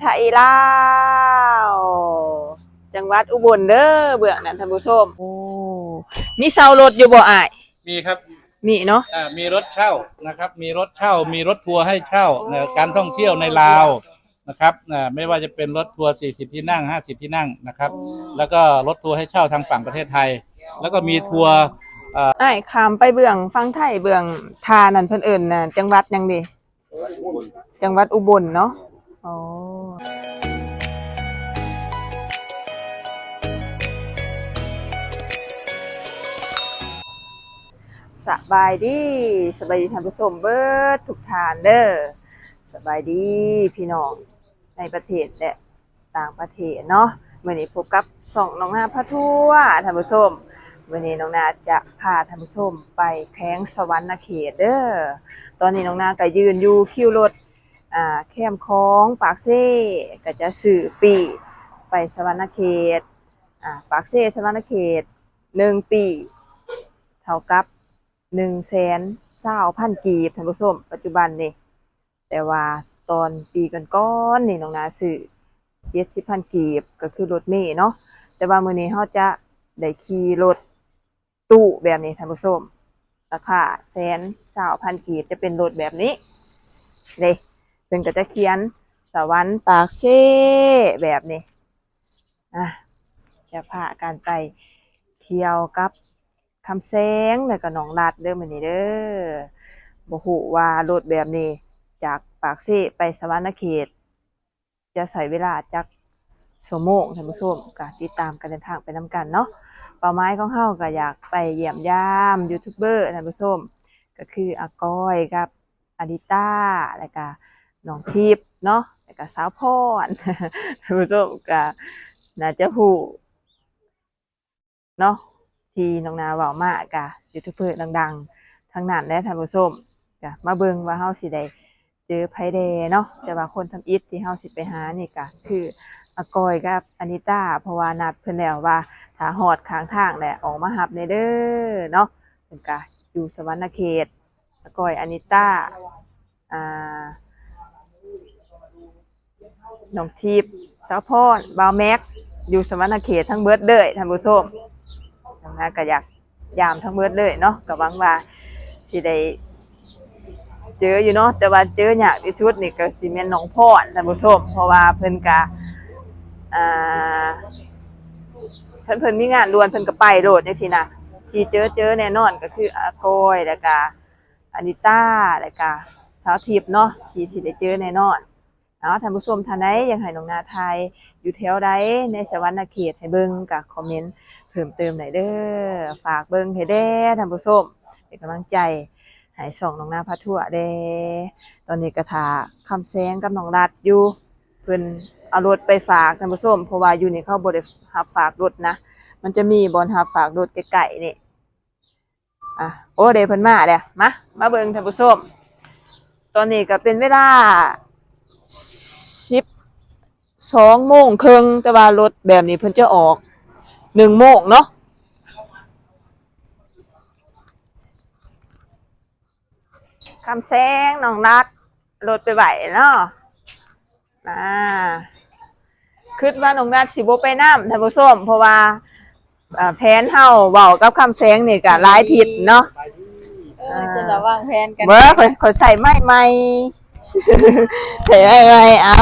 ไทยลาวจังหวัดอุบลเด้อเบื้องนั้นท่านผู้ชมโอ้มีเซารถอยู่บ่อ้ายมีครับมีเนาะอ่ามีรถเช่านะครับ มีรถเช่า มีรถทัวร์ให้เช่านะการท่องเที่ยวในลาวนะครับอ่าไม่ว่าจะเป็นรถทัวร์ 40 ที่นั่ง 50 ที่นั่งนะครับ แล้วก็รถทัวร์ให้เช่าทางฝั่งประเทศไทย แล้วก็มีทัวร์อ้ายข้ามไปเบื้องฟังไทยเบื้องทานั่นเพิ่นเอิ้นน่ะจังหวัดหยังดิจังหวัดอุบลเนาะอ๋อ สบายดีสบายดีท่านผู้ชมเบิดทุกทานเด้อสบายดีพี่น้องในประเทศและต่างประเทศเนาะมื้อนี้พบกับช่องน้องนาพะทั่วท่านผู้ชมวันนี้น้องนาจะพาท่านผู้ชมไปแข้งสวรรค์เขตเด้อตอนนี้น้องนาก็ยืนอยู่คิวรถอ่าแคมคองปากเซ่ก็จะสื่อปีไปสวรรค์เขตอ่าปากเซ่สวรรค์เขตหนึ่งปีเท่ากับ หนึ่งแสนเศร้าพันกีบท่านผู้ชมปัจจุบันนี่แต่ว่าตอนปีก่อนๆนี่น้องนาสื่อเจ็ดสิบพันกีบก็คือรถเมล์เนาะแต่ว่ามื้อนี้เฮาจะได้ขี่รถตู้แบบนี้ท่านผู้ชมราคาแสนสาวพันกีบจะเป็นรถแบบนี้เลยเพิ่นก็จะเขียนสวรรค์ปากเซ่แบบนี้อะจะพาการไปเที่ยวกับ คำแสงแล้วก็หนองลาดเด้อมื้อนี้เด้อบ่ฮู้ว่ารถแบบนี้ จากปากเซ่ไปสวรรค์เขต จะใช้เวลาจักชั่วโมงท่านผู้ชมก็ติดตามการเดินทางไปนํกันเนาะเป้าหมายของเฮาก็อยากไปเยี่ยมยามยูทูบเบอร์ท่านผู้ชมก็คืออาก้อยกับอดิต้าแล้วก็น้องทิพย์เนาะแล้วก็สาวพรท่านผู้ชมก็น่าจะฮู้เนาะ ที่น้องนาเว้ามากกะยูทูบเบอร์ดังๆทั้งนั้นและท่านผู้ชมก็มาเบิ่งว่าเฮาสิได้เจอไผแดเนาะแต่ว่าคนทำอิฐที่เฮาสิไปหานี่ก็คืออากอยกับอานิต้าเพราะว่านัดเพิ่นแล้วว่าถ้าหอดข้างทางแหละออกมาหับในเด้อเนาะเป็นกะอยู่สวรรณเขตแล้วก้อยอานิต้าอ่าน้องทิพย์สาวพรบาวแม็กอยู่สวรรณเขตทั้งเบิดเลยท่านผู้ชม นะก็อยากยามทั้งเบิดเลยเนาะก็หวังว่าสิได้เจออยู่เนาะแต่ว่าเจอยากที่สุดนี่ก็สิแม่นน้องพรท่านผู้ชมเพราะว่าเพิ่นกะอ่าเพิ่นเพิ่นมีงานด่วนเพิ่นก็ไปโดดจังซี่นะที่เจอเจอแน่นอนก็คืออาโกยแล้วก็อานิต้าแล้วก็สาวทิพย์เนาะที่สิได้เจอแน่นอนเอาท่านผู้ชมท่านใดยากให้น้องนาไทยอยู่แถวใดในสวรรณเขตให้เบิ่งก็คอมเมนต์ เพิ่มเติมหน่อยเด้อฝากเบิ่งให้แด้ท่านผู้ชมเป็นกำลังใจให้ส่องน้องนาพาทั่วเด้ตอนนี้ก็ท่าคำแซงกับน้องรัดอยู่เพิ่นเอารถไปฝากท่านผู้ชมเพราะว่าอยู่นี่เขาบ่ได้หับฝากรถนะ มันจะมีบอนหับฝากรถไกลๆนี่อะโอ้เดยวเพิ่นมาเด้มามาเบิ่งท่านผู้ชมตอนนี้ก็เป็นเวลาสิบสองโมงครึ่งแต่ว่ารถแบบนี้เพิ่นจะออก หนึ่งโมงเนาะคำแซงน้องนัดรถไปไหวเนาะอ่าคิดว่าน้องนัดสิบ่ไปน้ำท่านผู้ชมเพราะว่าอ่าแผนเฮาเว้ากับคำแสงนี่ก็หลายทิศเนาะเออจะระวางแผนกันเบ้อข่อยข่อยใส่ไม้ใหม่ใส่ไม้ใหม่เอ้า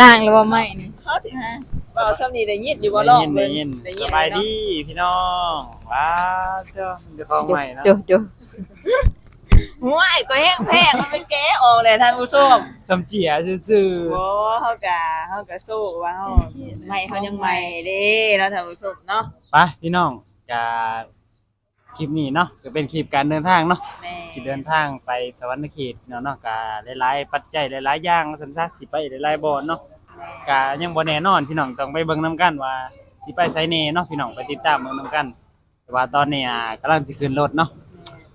ล่างหรือว่าไม่นี่เฮาสิฮะเว้าซ้ำนี่ได้ยินอยู่บ่ลองได้เบิ่งยินได้สยินบายดีพี่น้องว้าวเจ้าเดี๋ยวเข้าใหม่นะเดี๋ยวเดี๋ยวห่วยก็แห้งแพงมันไปแก้ออกเลยท่านผู้ชมจำเจียซื่อโอ้เฮากะเฮากะสู้ว่าเฮาใหม่เฮายังใหม่เด้เนาะท่านผู้ชมเนาะๆไปพี่น้องจะคลิปนี้เนาะจะเป็นคลิปการเดินทางเนาะแม่สิเดินทางไปสวรรค์เขตเนาะเนาะกาหลายๆปัจจัยหลายๆอย่างสันซะสิไปหลายๆบ่อนเนาะ กายังบ่แน่นอนพี่น้องต้องไปเบิ่งนํกันว่าสิไปไสแน่เนาะพี่น้องไปติดตามเบิ่งนํกัน แต่ว่าตอนนี้อ่ากำลังสิขึ้นรถเนาะ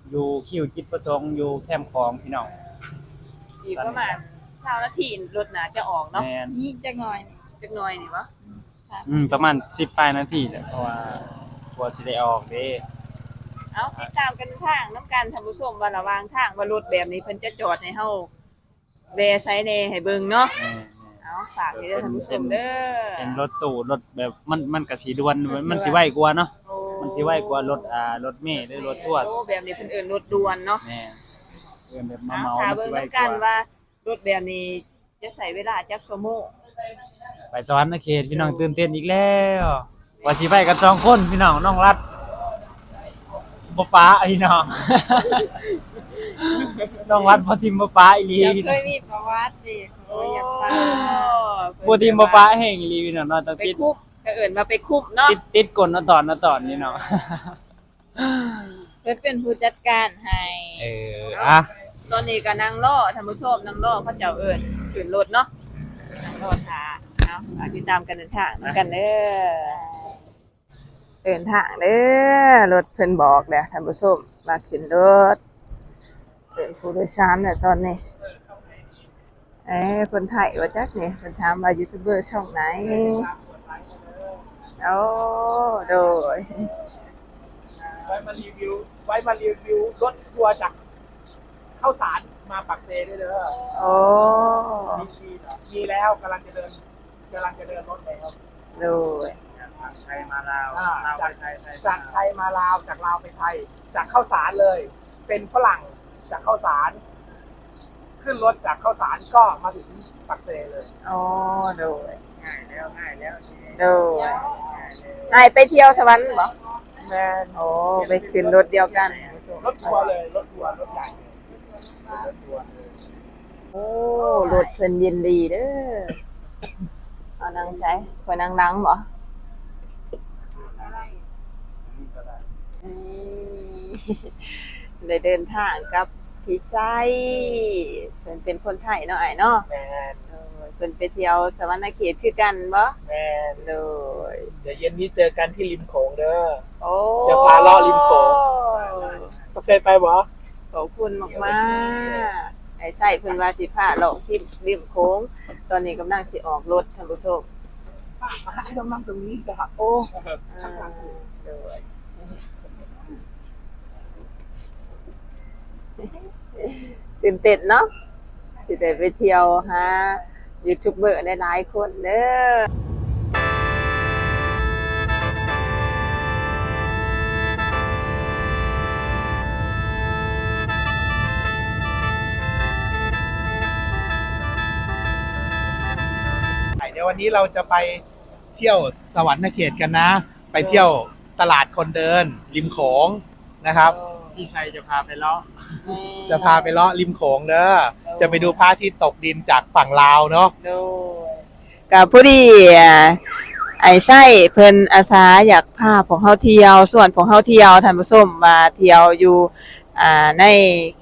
อยู่คิวจิตประสงค์อยู่แคมป์ของพี่น้องอีกประมาณเช้านาทีรถน่าจะออกเนาะแม่นนี่จักหน่อยนี่จักหน่อยนี่วะอืมประมาณ10ปลายนาทีแหละเพราะว่ากว่าสิได้ออกเด้เอาติดตามกันทางน้ำกันท่านผู้ชมว่าระหวางทางว่ารถแบบนี้เพิ่นจะจอดให้เฮาแวไซเน่ให้เบิ่งเนาะ แม่น เอาฝากให้เด้อท่านผู้ชมเด้อเป็นรถตู้รถแบบมันมันก็สิด่วนมันสิไวกว่าเนาะโอ้มันสิไวกว่ารถอ่ารถเมล์หรือรถทัวร์โอ้แบบนี้เพิ่นเอิ้นรถด่วนเนาะแม่เอิ้นแบบมาเอาเมาถ้ามันเบิ่งนำกันสิไวกว่าว่ารถแบบนี้จะใช้เวลาจักชั่วโมงไปสวรรค์เขตพี่น้องตื่นเต้นอีกแล้วว่าสิไปกันสองคนพี่น้องน้องรัดบ่ป้าพี่น้องน้องรัดบ่ทิมบ่ป้าอีหลีเดี๋ยวพี่เคน้องยมีประวัติดิโอ้ยอยากฟังบ่ทิมบ่ป้าแห่งอีหลีพี่น้องเนาะต้องไปติดคุบก็เอิ้นว่าไปคุบเนาะติดติดกลเนาะตอนเนาะตอนนี้เนาะเพิ่นเป็นผู้จัดการให้เอออะตอนนี้ก็นั่งรอท่านผู้ชมนั่งรอเขาเจ้าเอิ้นขึ้นรถเนาะนั่งรอท่าเอาฝากติดตามกันเดินทางนำกันเด้อเดินทางเด้อรถเพิ่นบอกแล้วท่านผู้ชมมาขึ้นรถเป็นผู้โดยสารเนี่ยตอนนี้ เอ้ยคนไทยว่าจักนี่คนถามว่ายูทูบเบอร์ช่องไหนโอ้โดยไว้มารีวิวไว้มารีวิวรถทัวร์จากเข้าสารมาปักเซด้วยเด้อโอ้มีมีมีแล้วกำลังจะเดินกำลังจะเดินรถแล้วโดยจากไทยมาลาวอ่าลาวไปจากไทยไทยจากไทยมาลาวจากลาวไปไทย จากเข้าสารเลย เป็นฝรั่งจากเข้าสาร ขึ้นรถจากเข้าสารก็มาถึงปักเซเลยโอ้โดยง่ายแล้วง่ายแล้วโดยนายไปเที่ยวสวรรค์บ่แมนโอ้ไปขึ้นรถเดียวกันรถทัวร์เลยรถทัวร์รถใหญ่เลยรถทัวร์เลยโอ้รถเพิ่นเย็นดีเด้อเอานั่งใช้คนนั่งนั่งบ่อืมได้เดินทางกับ พี่ไส้เพิ่นเป็นคนไทยเนาะไอ้เนาะแมนเออเพิ่นไปเที่ยวสวรรณเขตคือกันบ่แมนโดยเดี๋ยวเย็นนี้เจอกันที่ริมโขงเด้อ โอ้จะพาเลาะริมโขง เคยไปบ่ขอบคุณมากๆไอ้ใส่เพิ่นว่าสิพาเลาะที่ริมโค้งตอนนี้กำลังสิออกรถท่านผู้ชมมาให้น้องนั่งตรงนี้จ้ะโอ้อ่าโดย ตื่นเต้นเนาะสิได้ไปเที่ยวหายูทูบเบอร์หลายๆคนเด้อเดี๋ยววันนี้เราจะไปเที่ยวสวรรค์เขตกันนะ ไปเที่ยวตลาดคนเดิน ริมโขงนะครับ พี่ชัยจะพาไปเลาะ จะพาไปเลาะริมโขงเด้อจะไปดูพระอาทิตย์ตกดินจากฝั่งลาวเนาะโดยกับผู้ดีอะไอ้ไส้เพิ่นอาสาอยากพาของเฮาเที่ยว ส่วนของเฮาเที่ยวท่านผู้ชมมาเที่ยวอยู่อ่าใน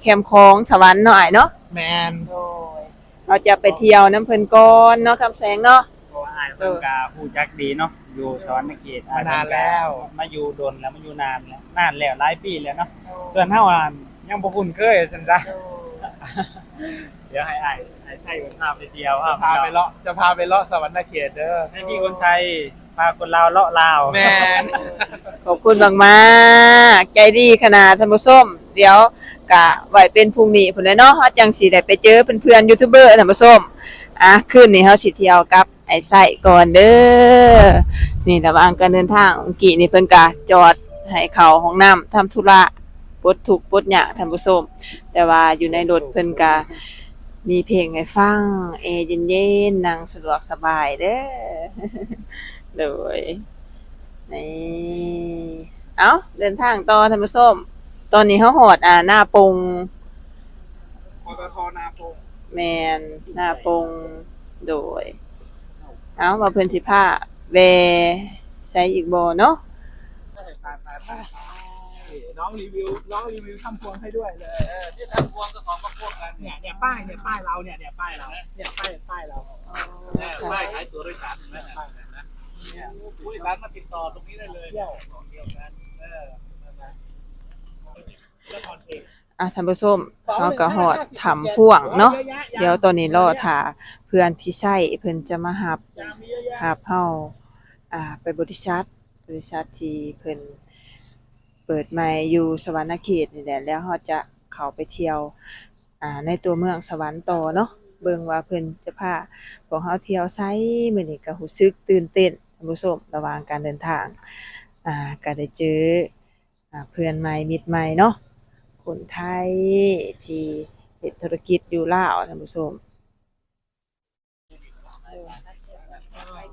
แคมป์ของสวรรค์เนาะอ้ายเนาะแมนโดยเราจะไปเที่ยวน้ำเพิ่นก่อนเนาะคำแสงเนาะเพราะว่าอ้ายเพิ่นก็ฮู้จักดีเนาะอยู่สวรรค์เขตมานานแล้ว มาอยู่ดนแล้วมาอยู่นานแล้วนานแล้วหลายปีแล้วเนาะส่วนเฮาอะ ยังบ่คุ้นเคยซั่นซะเดี๋ยวให้อ้ายให้ใช้เพิ่นพาไปเที่ยวจะพาไปเลาะจะพาไปเลาะสวรรค์เขตเด้อให้พี่คนไทยพาคนลาวเลาะลาวแมนขอบคุณมากๆใจดีขนาดท่านผู้ชมเดี๋ยวกะไว้เป็นพรุ่งนี้พุ่นแหละเนาะเฮาจังสิได้ไปเจอเพื่อนๆยูทูบเบอร์ท่านผู้ชมอะคืนนี้เฮาสิเที่ยวกับไอ้ไส้ก่อนเด้อ นี่ระหว่างการเดินทางเมื่อกี้นี่เพิ่นก็จอดให้เข้าห้องน้ำทำธุระ ปลดทุกข์ปลดยากท่านผู้ชมแต่ว่าอยู่ในรถเพิ่นก็มีเพลงให้ฟังแอร์เย็นๆนั่งสะดวกสบายเด้อโดยนี่เอ้าเดินทางต่อท่านผู้ชมตอนนี้เขาหอดอ่าหน้าปงปตทนาโปงแมนหน้าปงโดย เอ้ามาเพิ่นสิผ้าเวใส่อีกบ่เนาะไปไปไป น้องรีวิวน้องรีวิวทำพวงให้ด้วยเลยเออที่ทำพวงก็ของพวกกันเนี่ยเนี่ยป้ายเนี่ยป้ายเราเนี่ยเนี่ยป้ายเราเนี่ยป้ายป้ายเราป้ายขายตั๋วโดยสารเห็นไหมป้ายนะเนี่ยผู้โดยสารมาติดต่อตรงนี้ได้เลยเที่ยวของเดียวกันเออนั่นนะแล้วตอนเองอะท่านผู้ชมเขาก็หอดทำพ่วงเนาะเดี๋ยวตอนนี้รอถ่าเพื่อนพี่ไส้เพิ่นจะมาหับยางมีเยอะแยะหาเฮาอ่าไปบริษัทบริษัทที่เพิ่น เปิดใหม่อยู่สวรรณเขตนี่แหละแล้วเฮาจะเข้าไปเที่ยวอ่าในตัวเมืองสวรรค์ต่อเนาะเบิ่งว่าเพิ่นจะพาพวกเฮาเที่ยวไสมื้อนี้ก็รู้สึกตื่นเต้นท่านผู้ชมระหว่างการเดินทางอ่าก็ได้เจออ่าเพื่อนใหม่มิตรใหม่เนาะคนไทยที่เฮ็ดธุรกิจอยู่ลาวท่านผู้ชม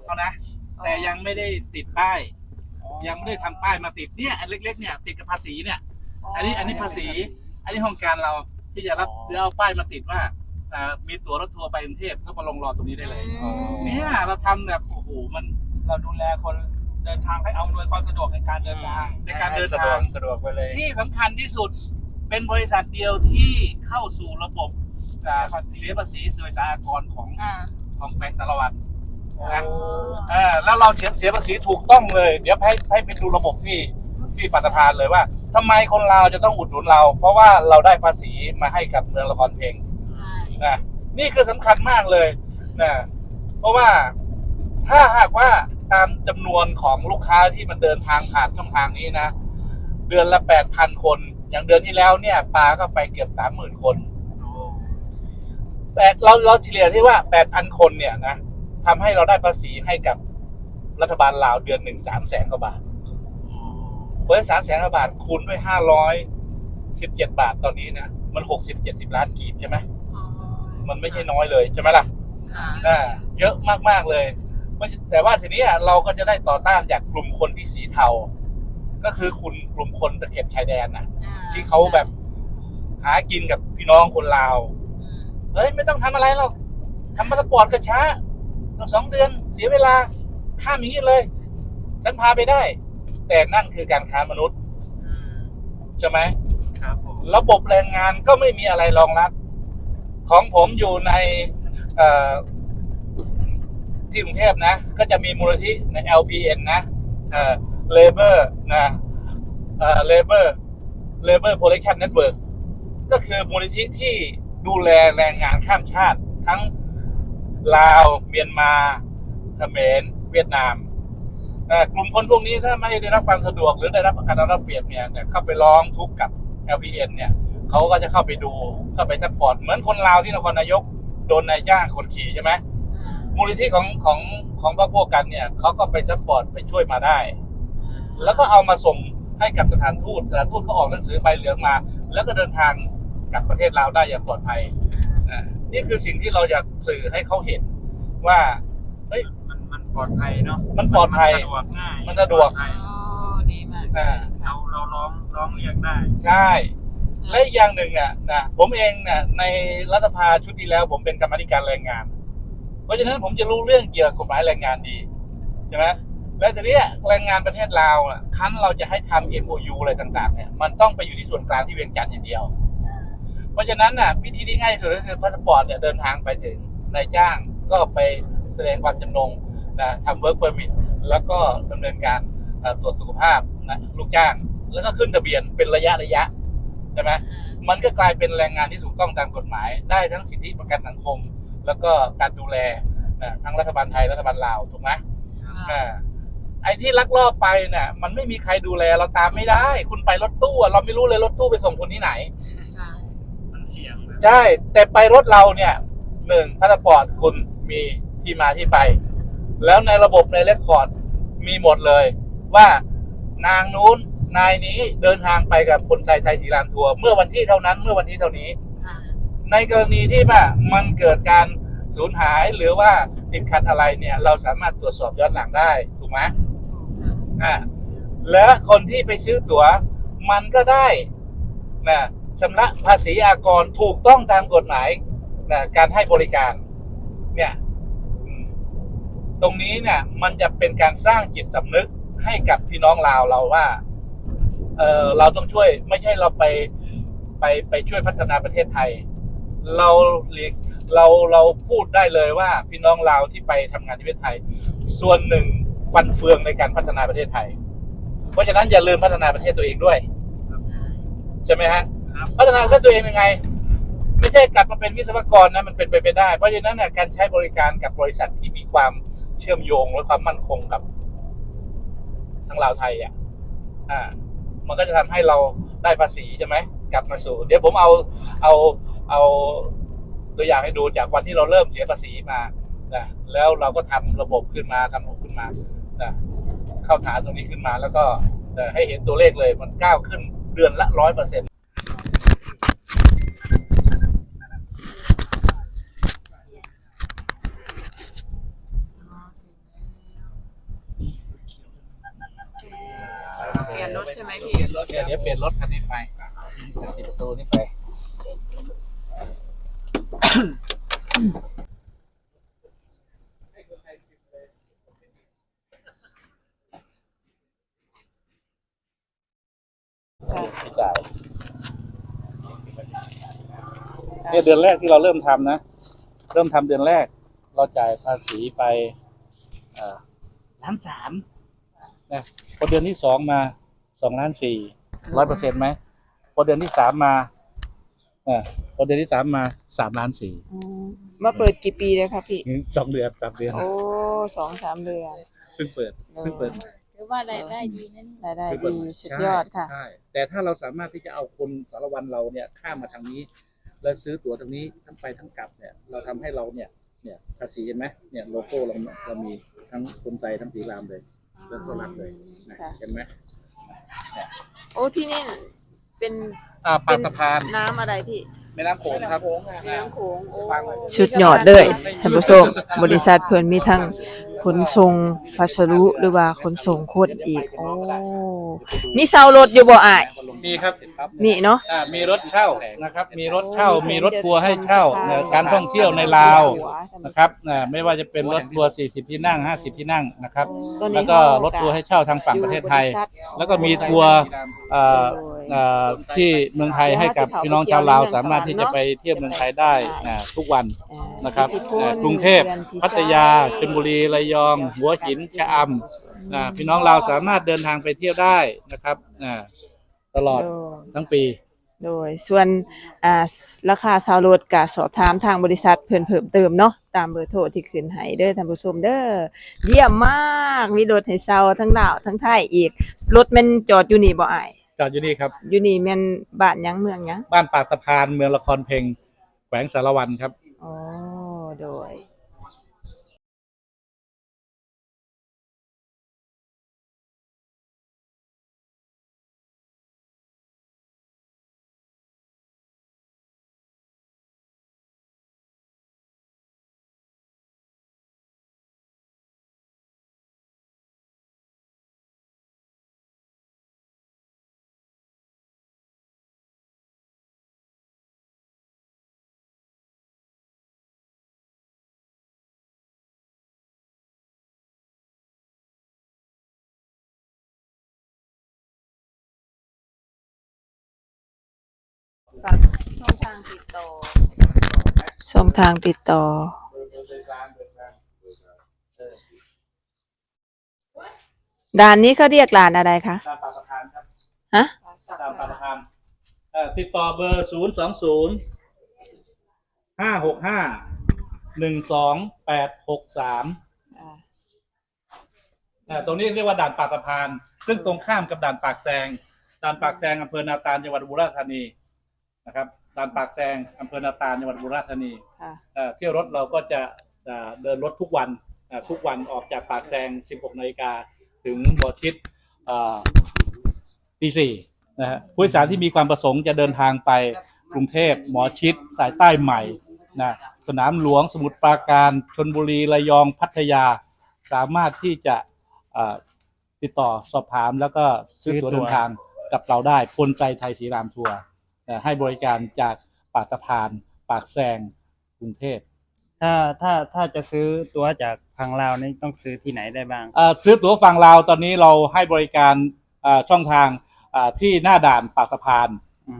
เขานะแต่ยังไม่ได้ติดป้าย ยังไม่ได้ทำป้ายมาติดเนี่ยอันเล็ก ๆ เนี่ยติดกับภาษีเนี่ย อันนี้อันนี้ภาษี อันนี้โครงการเราที่จะรับหรือเอาป้ายมาติดว่าอ่ามีตั๋วรถทัวร์ไปกรุงเทพก็มาลงรอตรงนี้ได้เลยอืมเนี่ยเราทำแบบโอ้โหมันเราดูแลคนเดินทางให้เอาหน่วยความสะดวกในการเดินทาง ในการเดินสะดทาวกง สะดวกไปเลย ที่สำคัญที่สุดเป็นบริษัทเดียวที่เข้าสู่ระบบอ่าเสียภาษีสุรสาหกรณ์ของอ่า ของแบงก์สารวัตร นะเออแล้วเราเสียเสียภาษีถูกต้องเลย เดี๋ยวให้ให้ไปดูระบบที่ที่ปัตตภานเลยว่าทำไมคนลาวจะต้องอุดหนุนเรา เพราะว่าเราได้ภาษีมาให้กับเมืองละครเพลงใช่นะนี่คือสำคัญมากเลยนะเพราะว่าถ้าหากว่าตามจำนวนของลูกค้าที่มันเดินทางผ่านช่องทางนี้นะ เดือนละแปดพันคน อย่างเดือนที่แล้วเนี่ยปลาก็ไปเกือบสามหมื่นคนแต่เราเราเฉลี่ยที่ว่าแปดพันคนเนี่ยนะ ทำให้เราได้ภาษีให้กับรัฐบาลลาวเดือนหนึ่งสามแสนกว่าบาทเพราะสามแสนกว่าบาทคูณด้วยห้าร้อยสิบเจ็ดบาทตอนนี้นะมันหกสิบเจ็ดสิบล้านกีบใช่ไหมอ๋อมันไม่ใช่น้อยเลยใช่ไหมล่ะค่ะอ่าเยอะมากๆเลยมันแต่ว่าทีนี้เราก็จะได้ต่อต้านจากกลุ่มคนที่สีเทา ก็คือคุณกลุ่มคนตะเข็บชายแดนน่ะอ่ที่เขาแบบหากินกับพี่น้องคนลาวอืมเฮ้ยไม่ต้องทำอะไรหรอกทำพาสปอร์ตก็ช้า ต้องสองเดือนเสียเวลาข้ามอย่างนี้เลย ฉันพาไปได้ แต่นั่นคือการค้ามนุษย์ใช่ไหมครับผมระบบแรงงานก็ไม่มีอะไรรองรับ ของผมอยู่ในเอ่อที่กรุงเทพนะ ก็จะมีมูลนิธิใน LPN นะเอ่อ Labor นะเอ่อ Labor Labor Protection Network ก็คือมูลนิธิที่ดูแลแรงงานข้ามชาติทั้ง ลาวเมียนมาเขมรเวียดนามเอ่กลุ่มคนพวกนี้ถ้าไม่ได้รับความสะดวกหรือได้รับการเอาเปรียบเนี่ยเข้าไปร้องทุกข์กับ LPN เนี่ยเขาก็จะเข้าไปดูเข้าไปซัพพอร์ตเหมือนคนลาวที่นครนายกโดนนายจ้างคนขี่ใช่ไหมมูลนิธิของของของพวกพวกกันเนี่ยเขาก็ไปซัพพอร์ตไปช่วยมาได้ แล้วก็เอามาส่งให้กับสถานทูตสถานทูตเขาออกหนังสือใบเหลืองมา แล้วก็เดินทางกลับประเทศลาวได้อย่างปลอดภัยอ่า นี่คือสิ่งที่เราอยากสื่อให้เขาเห็นว่า เฮ้ย มันมันปลอดภัยเนาะมันปลอดภัย มันสะดวกง่ายมันสะดวก ปลอภัยอ๋อดีมากอ่า เราเราร้องร้องเรียกได้ใช่ และอีกอย่างหนึ่งอะนะผมเองน่ะในรัฐสภาชุดที่แล้วผมเป็นกรรมาธิการแรงงาน เพราะฉะนั้นผมจะรู้เรื่องเกี่ยวกับกฎหมายแรงงานดีใช่ไหมและทีนี้แรงงานประเทศลาวอะคันเราจะให้ทำ MOU อะไรต่าง ๆเนี่ยมันต้องไปอยู่ที่ส่วนกลางที่เวียงจันทร์อย่างเดียวอ่า เพราะฉะนั้นน่ะวิธีที่ง่ายที่สุดก็คือพาสปอร์ตเนี่ยเดินทางไปถึงนายจ้างก็ไปแสดงความจำนงนะทำเวิร์กเ e อร์มิทแล้วก็ดำเนินการเอ่อตรวจสุขภาพนะลูกจ้าง แล้วก็ขึ้นทะเบียนเป็นระยะระยะใช่ไหมอ่ามันก็กลายเป็นแรงงานที่ถูกต้องตามกฎหมาย ได้ทั้งสิทธิประกันสังคม แล้วก็การดูแลนะทั้งรัฐบาลไทยรัฐบาลลาวถูกไหมอ่าอ่าไอ้ที่ลักลอบไปเนี่ยมันไม่มีใครดูแลเราตามไม่ได้ คุณไปรถตู้อะเราไม่รู้เลยรถตู้ไปส่งคุณที่ไหนใช่มัน เสี่ยงนะใช่แต่ไปรถเราเนี่ยหนึ่งพาสปอร์ตคุณมีที่มาที่ไป แล้วในระบบในเรคคอร์ดมีหมดเลย ว่านางนู้นนายนี้เดินทางไปกับคนไทยไทยสีลานทัวร์เมื่อวันที่เท่านั้นเมื่อวันที่เท่านี้อ่าในกรณีที่ว่ามันเกิดการสูญหายหรือว่าติดขัดอะไรเนี่ย เราสามารถตรวจสอบย้อนหลังได้ถูกไหมถูกค่ะอ่าและคนที่ไปซื้อตั๋วมันก็ได้นะ ชำระภาษีอากรถูกต้องตามกฎหมายนะการให้บริการเนี่ยตรงนี้เนี่ยมันจะเป็นการสร้างจิตสำนึกให้กับพี่น้องลาวเราว่าเออเราต้องช่วยไม่ใช่เราไปไปไปช่วยพัฒนาประเทศไทย เราเรียกเราเราพูดได้เลยว่าพี่น้องลาวที่ไปทำงานที่ประเทศไทย ส่วนหนึ่งฟันเฟืองในการพัฒนาประเทศไทย เพราะฉะนั้นอย่าลืมพัฒนาประเทศตัวเองด้วย ใช่ไหมฮะครับ พัฒนาประเทศตัวเองยังไง ไม่ใช่กลับมาเป็นวิศวกรนะมันเป็นไปไม่ได้ เพราะฉะนั้นนะการใช้บริการกับบริษัทที่มีความเชื่อมโยงและความมั่นคงกับทั้งลาวไทยอะอ่า มันก็จะทำให้เราได้ภาษีใช่ไหมกลับมาสู่ เดี๋ยวผมเอาเอาเอาตัวอย่างให้ดูจากวันที่เราเริ่มเสียภาษีมานะแล้วเราก็ทำระบบขึ้นมาทำระบบขึ้นมานะเข้าฐานตรงนี้ขึ้นมาแล้วก็ให้เห็นตัวเลขเลยมันก้าวขึ้นเดือนละร้อยเปอร์เซ็นต์ มพี่เปลี่ยนรถเดี๋ยวเปลี่ยนรถคันนี้ไปติดประตูนี่ไปไม่จ่ายเนี่ยเดือนแรกที่เราเริ่มทำนะ เริ่มทำเดือนแรก เราจ่ายภาษีไปล้านสามนะพอเดือนที่สองมา สองล้านสี่ร้อยเปอร์เซ็นต์ไหมพอเดือนที่สามมาอ่าพอเดือนที่สามมาสามล้านสี่มาเปิดกี่ปีเลยครับพี่ สองเดือนสามเดือนโอ้สองสามเดือนเพิ่งเปิดเพิ่งเปิดถือว่ารายได้ดีนั่นรายได้ดีสุดยอดค่ะ ใช่แต่ถ้าเราสามารถที่จะเอาคนสารวันเราเนี่ยข้ามมาทางนี้ แล้วซื้อตั๋วทางนี้ทั้งไปทั้งกลับเนี่ยเราทำให้เราเนี่ยเนี่ยภาษีเห็นไหมเนี่ยโลโก้เราเรามีทั้งคนไทยทั้งสีรามเลยเรื่องก็รักเลยนะค่ะ เห็นไหม โอ้ที่นี่เป็นอ่าปากสะพาน น้ำอะไรพี่ แม่น้ำโขงครับแม่น้ำโขงโอ้ฟังชุดยอดเลยท่านผู้ชมบริษัทเพิ่นมีทั้งขนส่งพัสดุหรือว่าขนส่งคนอีก โอ้ มีเซารถอยู่บ่อ้ายมีครับมีเนาะ อ่ามีรถเช่านะครับ มีรถเช่า มีรถทัวร์ให้เช่าเนี่ยการท่องเที่ยวในลาวนะครับอ่าไม่ว่าจะเป็นรถทัวร์ 40 ที่นั่ง 50 ที่นั่งนะครับแล้วก็รถทัวร์ให้เช่าทางฝั่งประเทศไทย แล้วก็มีทัวร์เอ่อเอ่อที่เมืองไทยให้กับพี่น้องชาวลาวสามารถที่จะไปเที่ยวเมืองไทยได้อ่าทุกวันนะครับอ่ากรุงเทพพัทยาชลบุรีระยอง หัวหินชะอำอ่าพี่น้องลาวสามารถเดินทางไปเที่ยวได้นะครับอ่าตลอดทั้งปี โดยส่วนอ่าราคาเซารถก็สอบถามทางบริษัทเพิ่นเพิ่มเติมเนาะตามเบอร์โทรที่ขึ้นให้เด้อท่านผู้ชมเด้อเยี่ยมมากมีรถให้เซาทั้งดาวทั้งไทยอีกรถแม่นจอดอยู่นี่บ่อ้าย จอดอยู่นี่ครับ อยู่นี่แม่นบ้านหยังเมืองหยังบ้านปากตะพานเมืองละครเพลงแขวงสารวันครับ อ๋อางติดต่อช่องทางติดต่อ ด่านนี้เขาเรียกด่านอะไรคะตามปากตะพานครับฮะตามปากตะพานเอ่อติดต่อเบอร์ศูนย์สองศูนย์ห้าหกห้าหนึ่งสองแปดหกสามตรงนี้เรียกว่าด่านปากตะพาน ซึ่งตรงข้ามกับด่านปากแซงด่านปากแซงอำเภอนาตาลจังหวัดอุบุรีธานีนะครับ ด่านปากแซงอำเภอนาตาลจังหวัดอุบุรีธานีค่ะเอ่อเที่ยวรถเราก็จะเอ่อเดินรถทุกวันเอ่อทุกวันออกจากปากแซง 16นาฬิกาถึงหัวทิศเอ่อตีสี่นะฮะผู้โดยสารที่มีความประสงค์จะเดินทางไปกรุงเทพหมอชิด สายใต้ใหม่นะสนามหลวงสมุทรปราการชนบุรีระยองพัทยา สามารถที่จะเอ่อติดต่อสอบถามแล้วก็ซื้อตั๋วซื้อตั๋วเดินทางกับเราได้พลใจไทยสีรามทัวร์เอ่อ ให้บริการจากปากตะพาน ปากแซงกรุงเทพถ้าถ้าถ้าจะซื้อตัวจากพังลาวนี่ต้องซื้อที่ไหนได้บ้างเอ่อซื้อตั๋วฝั่งลาวตอนนี้เราให้บริการเอ่อช่องทางเอ่อที่หน้าด่านปากสะพาน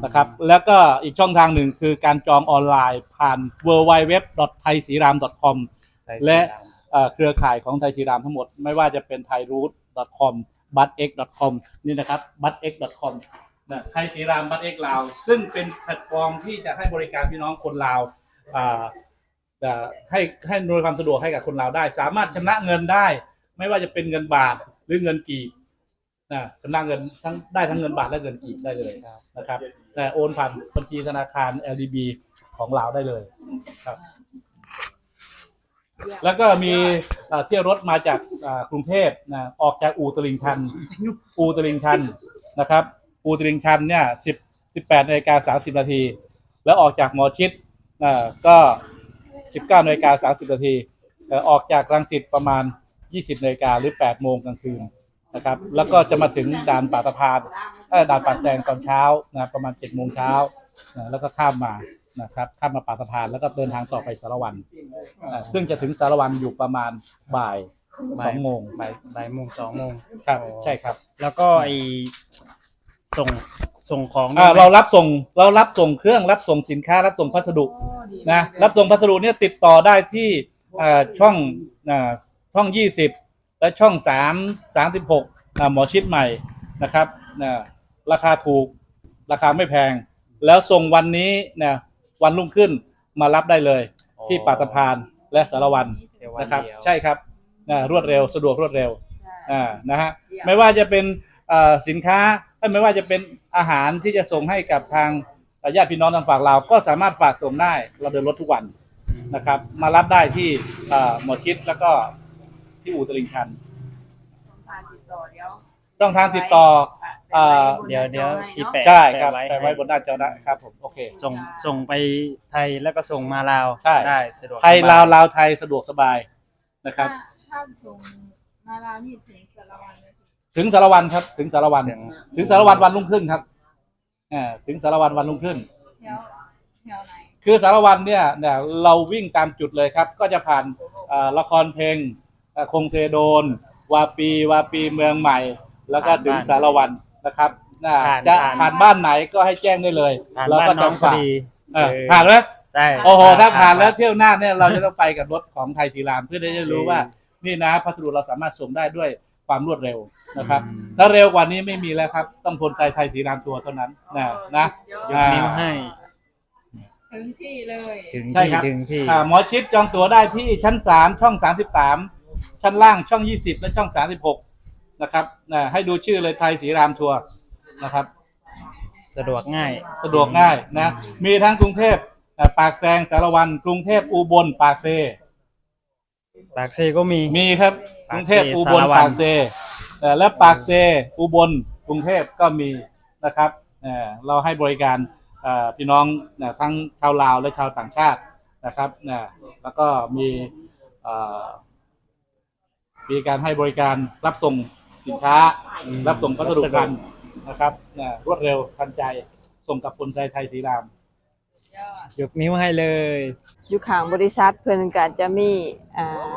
นะครับ แล้วก็อีกช่องทางหนึ่งคือการจองออนไลน์ผ่าน w w w t h a i s i r a m c o m และ เอ่อเครือข่ายของไทยสีรามทั้งหมด ไม่ว่าจะเป็น t h a i r o o t c o m b u t x com นี่นะครับ b u t x com นะไทยสีรามบัตเอ็กลาว ซึ่งเป็นแพลตฟอร์มที่จะให้บริการพี่น้องคนลาวอ่าจะให้ให้อำนวยความสะดวกให้กับคนลาวได้ สามารถชำระเงินได้ ไม่ว่าจะเป็นเงินบาทหรือเงินกีบนะชำระเงินทั้งได้ทั้งเงินบาทและเงินกีบได้เลยนะครับ แต่โอนผ่านบัญชีธนาคาร LDB ของลาวได้เลยครับ แล้วก็มีเอ่อเที่ยวรถมาจากเอ่อกรุงเทพนะออกจากอู่ตลิ่งชันอู่ตลิ่งชันนะครับ อู่ตลิ่งชันเนี่ยสิบสิบแปดนาฬิกาสามสิบนาที แล้วออกจากหมอชิดอ่าก็สิบเก้านาฬิกาสามสิบนาทีเอ่อออกจากรังสิตประมาณยี่สิบนาฬิกาหรือแปดโมงกลางคืนนะครับ แล้วก็จะมาถึงด่านป่าตะพานเอ่อด่านป่าแซงตอนเช้านะประมาณเจ็ดโมงเช้านะแล้วก็ข้ามมานะครับข้ามมาป่าตะพานแล้วก็เดินทางต่อไปสารวันอ่าซึ่งจะถึงสารวันอยู่ประมาณบ่ายสองโมงบ่ายบ่ายโมงสองโมงครับใช่ครับ แล้วก็ไอ ส่งส่งของอ่าด้วยไหมเรารับส่งเรารับส่งเครื่องรับส่งสินค้ารับส่งพัสดุนะรับส่งพัสดุเนี่ยติดต่อได้ที่อ่าช่องอ่าช่องยี่สิบและช่องสามสามสิบหกหมอชิดใหม่นะครับนะราคาถูกราคาไม่แพง แล้วส่งวันนี้นะวันรุ่งขึ้นมารับได้เลย ที่ปาตะพานและสารวันเดี๋ยววันะครับเดียวใช่ครับนะรวดเร็วสะดวกรวดเร็วอ่านะฮะไม่ว่าจะเป็นเอ่อสินค้าเอ้ย ไม่ว่าจะเป็นอาหารที่จะส่งให้กับทางเอ่อญาติพี่น้องทางฝั่งเราวก็สามารถฝากส่งได้เราเดินรถทุกวันนะครับ มารับได้ที่เอ่อหมอชิดแล้วก็ที่อู่ตลิ่งชันต้องทางติดต่ออ่าเดี๋ยวเดี๋ยวสิแปะใช่ครับแปะแต่ไว้บนหน้าจอนะครับผมโอเคส่งส่งไปไทยแล้วก็ส่งมาลาวใช่ได้สะดวกไทยสบลาวลาวไทยสะดวกสบายนะครับถ้าส่งมาลาวนี่ถึงสารวันเลย ถึงสารวันครับ ถึงสารวันถึงถึงสารวันวันรุ่งขึ้นครับอ่าถึงสารวันวันรุ่งขึ้นแถวแถวไหนคือสารวันเนี่ยเนี่ยเราวิ่งตามจุดเลยครับ ก็จะผ่านเอ่อละครเพลงเอ่อคงเซโดน วาปีวาปีเมืองใหม่ แล้วก็ถึงสารวันนะครับน่ะผ่านจะผ่านผ่านบ้านไหนก็ให้แจ้งได้เลยผ่านเราบ้านก็น้องพอฝากดีเออเออผ่านไหมใช่โอ้โหถ้าผ่านแล้วเที่ยวหน้าเนี่ยเราจะต้องไปกับรถของไทยสีรามเพื่อที่จะรู้ว่า นี่นะพัสดุเราสามารถส่งได้ด้วย ความรวดเร็วนะครับ ถ้าเร็วกว่านี้ไม่มีแล้วครับ ต้องพลใจไทยสีรามทัวร์เท่านั้นนะนะ ยกนิ้วให้ ถึงที่เลย ถึงใช่ที่ครับ ถึงที่อ่าหมอชิดจองตั๋วได้ที่ชั้นสามช่องสามสิบสามชั้นล่างช่องยี่สิบและช่องสามสิบหกนะครับนะให้ดูชื่อเลยไทยสีรามทัวร์นะครับ สะดวกง่าย สะดวกง่ายนะ มีทั้งกรุงเทพอ่าปากแซงสารวัน กรุงเทพอุบล ปากเซ ปากเซก็มี มีครับกปากเซรุงเทพอุบลสารวัตร ปากเซเอ่อและปากเซอุบลกรุงเทพก็มีนะครับเอ่อเราให้บริการเอ่อพี่น้องเอ่อทั้งชาวลาวและชาวต่างชาตินะครับเอ่อแล้วก็มีเอ่อมีการให้บริการรับส่งสินค้า อืมรับส่งพัสดุพันธุ์นะครับเอ่อรวดเร็วทันใจส่งกับคนใจไทยสีราม ยอดยกนิ้วให้เลย อยู่ข้างบริษัทเพิ่นก็จะมีอ่า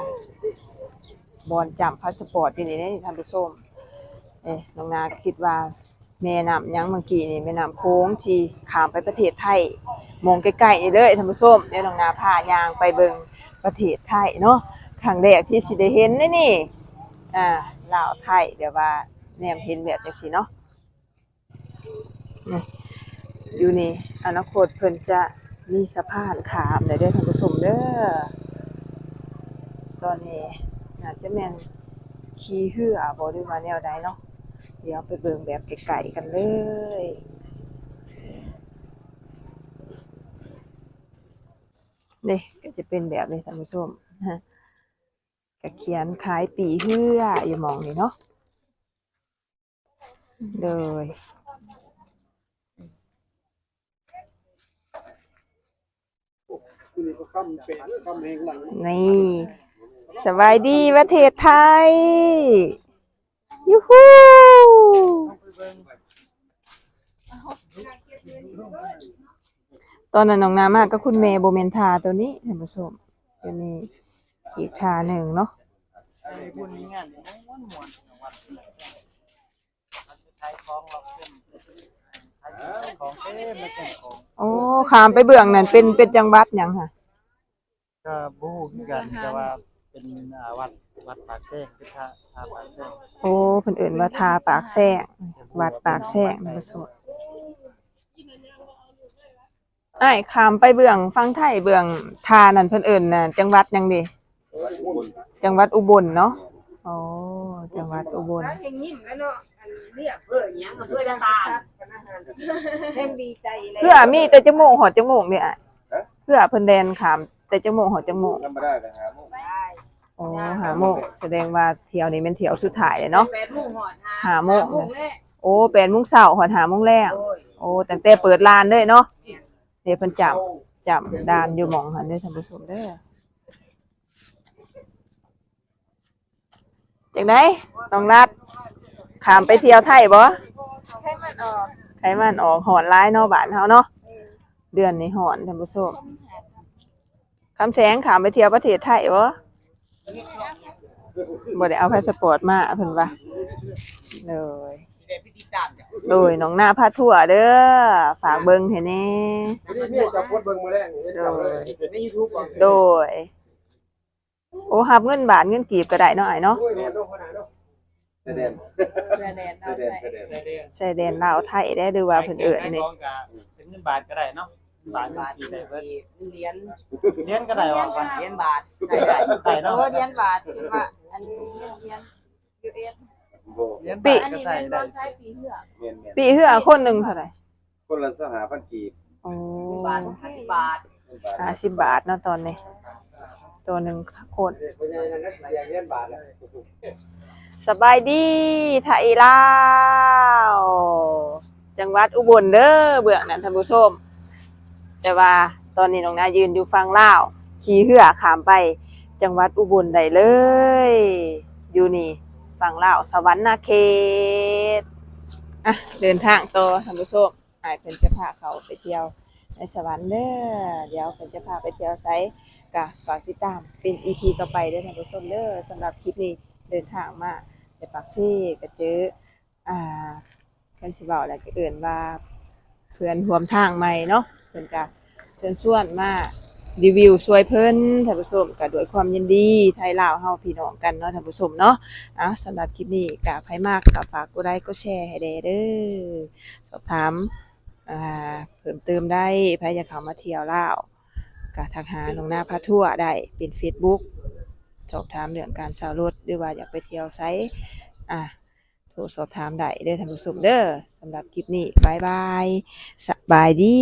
บอนจำพาสปอร์ตอยู่นี่นี่ท่านผู้ชมเอ๊ะน้องนาคิดว่าแม่น้ำหยังเมื่อกี้นี่แม่น้ำโค้งที่ข้ามไปประเทศไทยมองใกล้ๆนี่เลยท่านผู้ชมเดี๋ยวน้องนาพายางไปเบิ่งประเทศไทยเนาะครั้งแรกที่สิได้เห็นนี่นี่อ่าลาวไทยเดี๋ยวว่าแนมเห็นแบบจังซี่เนาะนี่ อยู่นี่อนาคตเพิ่นจะมีสะพานขามได้ด้อท่านผู้ชมเด้อตอนนี้น่าจะแม่นขี่เรือบ่หรือว่าแนวใดเนาะเดี๋ยวไปเบิ่งแบบไกลๆกันเลยนี่ก็จะเป็นแบบนี้ท่านผู้ชมฮะก็เขียนขายปีเฮืออยู่มองนี่เนาะเลย นี่ก็คำเป็นคำแหงหลังนี่สบายดีประเทศไทย ยูฮูตอนนั้นน้องน้ำมากก็คุณเมย์โบเมนทาตัวนี้ท่านผู้ชมจะมีอีกทาหนึ่งเนาะ ของเต็มแล้วก็ของโอ้ขามไปเบื้องนั่นเป็นเป็นจังหวัดหยังค่ะ ก็บู๊คือกันแต่ว่าเป็นอ่าวัดวัดปากเซงคือท่าท่าปากเซงโอ้เพิ่นเอิ่นว่าทาปากแซงวัดปากแซงท่านผู้ชมไอ้ายขามไปเบื้องฟังไทยเบื้องทานั่นเพิ่นเอิ่นน่ะจังหวัดหยังดิจังหวัดอุบลเนาะโอ้จังหวัดอุบล แล้วยังยิ้มแล้วเนาะอัน เรียกเพื่อหยังเพื่อตาลแห่งดีใจเลยเพื่อมีแต่จมูกหอดจมูกนี่อะเพื่อเพิ่นแดนขามแต่จังโมงหอจังโมงธรรมดาแต่หาโมงได้โอ้หาโมงแสดงว่าเที่ยวนี้เป็นเที่ยวสุดท้ายเลยเนาะแปดโมงหอดหาโมงหาแรกโอ้แปดโมงเช้าหอดหาโมงแรงโอ้ยโอ้ตั้งแต่เปิดร้านเลยเนาะเดี๋ยวเพิ่นจำจำด่านอยู่หม่องหันเด้อท่านผู้ชมเด้อจังไดน้องรัด ขามไปเที่ยวไทยบ่ให้มันออกไขมันออกหอนร้ายเนาะบ้านเฮาเนาะเดือนนี้หอนท่านผู้ชมคำแสงขามไปเที่ยวประเทศไทยบ่บ่ได้เอาพาสปอร์ตมาเพิ่นว่าเลยเด็กพิธีตามจ้ะโดยน้องหน้าพาทั่วเด้อฝากเบิ่งให้แน่นี่เนี่ยจะพูดเบิ่งมื้อแรกเห็นเขาเลยในยูทูบก่อนโดย โอ้หับเงินบาทเงินกีบก็ได้เนาะไอ้เนาะ แสดงแดนแดนแสเอาดงไปแสดง ได้เด้อใช้แดนลาวไทยได้หรือว่าเพิ่นเอิ้นนี่ขายของก็เป็นเงินบาทก็ได้เนาะบาทบาทกี่ได้เบิดเหรียญเหรียญก็ได้ว่าไปเหรียญบาทใช่ได้ได้โอ้เนาะเรียนบาทคิดว่าอันนี้เรียน US โบ่เหรียญปีบาทอันก็นี้ใส่เป็นได้บอลใช้ปีเหือกแม่นๆปีเฮือคนหนึงเท่าไหร่คนละสหพันธ์กีบโอ้บาทห้าสิบบาทห้าสิบบาทเนาะตอนนี้ ตัวหนึ่งคนเพราะฉะนั้นนักเรียนเรียนบาทแล้ว สบายดีไทยลาวจังหวัดอุบลเด้อเบื้องนั้นท่านผู้ชม แต่ว่าตอนนี้น้องนายืนอยู่ฝั่งลาว ขี่เหือขามไป จังหวัดอุบลได้เลย อยู่นี่ฝั่งลาวสวรรค์นาเขตอะเดินทางต่อท่านผู้ชมอายเพิ่นจะพาเขาไปเที่ยวในสวรรค์เด้อเดี๋ยวเพิ่นจะพาไปเที่ยวไสกะฝากติดตามเป็น EP ต่อไปเด้อท่านผู้ชมเด้อสำหรับคลิปนี้เดินทางมา ไปปักซี่ก็เจออ่าเพิ่นสิเว้าแล้วก็เอิ้นว่าเพื่อนร่วมทางใหม่เนาะเพิ่นก็เชิญชวนมารีวิวช่วยเพิ่นท่านผู้ชมก็ด้วยความยินดีไทยลาวเฮาพี่น้องกันเนาะท่านผู้ชมเนาะอะสำหรับคลิปนี้ก็ไผมากก็ฝากกดไลค์กดแชร์ให้แด่เด้อสอบถามอ่าเพิ่มเติมได้ใครอยากเข้ามาเที่ยวลาวก็ทักหาน้องนาพาทั่วได้เป็น Facebook สอบถามเรื่องการสาวรถหรือว่าอยากไปเที่ยวไสอะโทรสอบถามได้เด้อท่านผู้ชมเด้อสำหรับคลิปนี้บายบายสบายดี